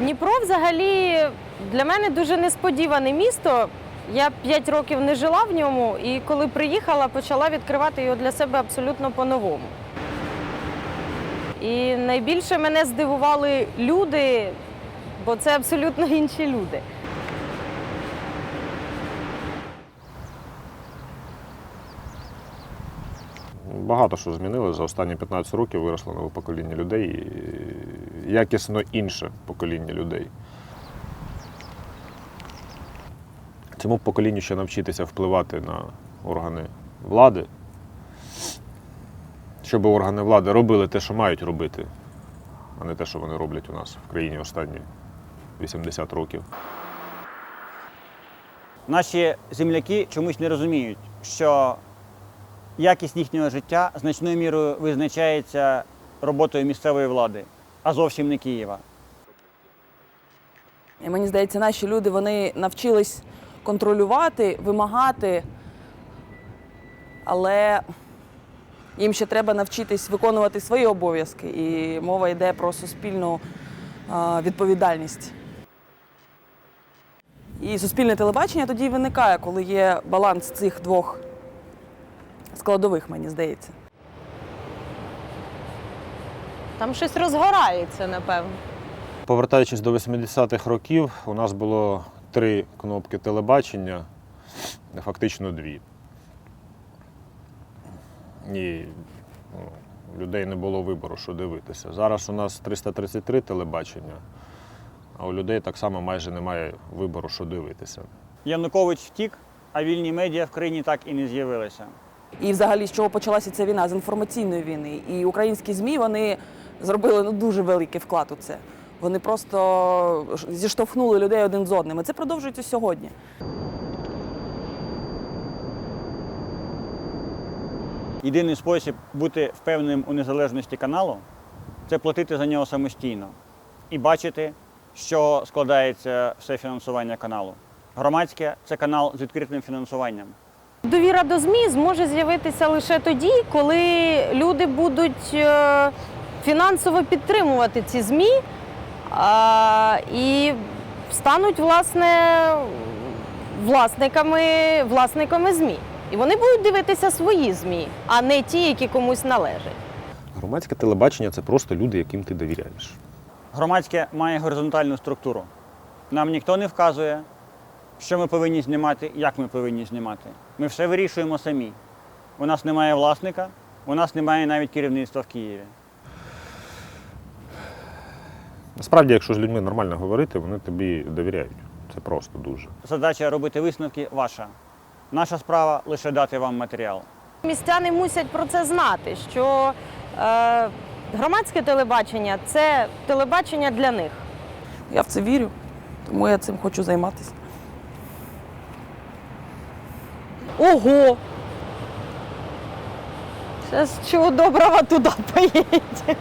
Дніпро взагалі для мене дуже несподіване місто. Я 5 років не жила в ньому, і коли приїхала, почала відкривати його для себе абсолютно по-новому. І найбільше мене здивували люди, бо це абсолютно інші люди. Багато що змінили за останні 15 років виросло нове покоління людей, якісно інше покоління людей. Цьому поколінню ще навчитися впливати на органи влади, щоб органи влади робили те, що мають робити, а не те, що вони роблять у нас в країні останні 80 років. Наші земляки чомусь не розуміють, що якість їхнього життя значною мірою визначається роботою місцевої влади, а зовсім не Києва. І мені здається, наші люди вони навчились контролювати, вимагати, але їм ще треба навчитись виконувати свої обов'язки. І мова йде про суспільну відповідальність. І суспільне телебачення тоді виникає, коли є баланс цих двох складових, мені здається. Там щось розгорається, напевно. Повертаючись до 80-х років, у нас було три кнопки телебачення, фактично дві. І ну, у людей не було вибору, що дивитися. Зараз у нас 333 телебачення, а у людей так само майже немає вибору, що дивитися. Янукович втік, а вільні медіа в країні так і не з'явилися. І взагалі, з чого почалася ця війна? З інформаційної війни. І українські ЗМІ вони зробили ну, дуже великий вклад у це. Вони просто зіштовхнули людей один з одним. І це продовжується сьогодні. Єдиний спосіб бути впевненим у незалежності каналу це платити за нього самостійно і бачити, чого складається все фінансування каналу. Громадське це канал з відкритим фінансуванням. Довіра до ЗМІ зможе з'явитися лише тоді, коли люди будуть е, фінансово підтримувати ці ЗМІ і стануть власне власниками, власниками ЗМІ. І вони будуть дивитися свої ЗМІ, а не ті, які комусь належать. Громадське телебачення це просто люди, яким ти довіряєш. Громадське має горизонтальну структуру. Нам ніхто не вказує, що ми повинні знімати, як ми повинні знімати. Ми все вирішуємо самі. У нас немає власника, у нас немає навіть керівництва в Києві. Насправді, якщо з людьми нормально говорити, вони тобі довіряють. Це просто дуже. Задача робити висновки ваша. Наша справа лише дати вам матеріал. Містяни мусять про це знати, що е, громадське телебачення це телебачення для них. Я в це вірю, тому я цим хочу займатися. Ого! Сейчас чего доброго туда поїдь.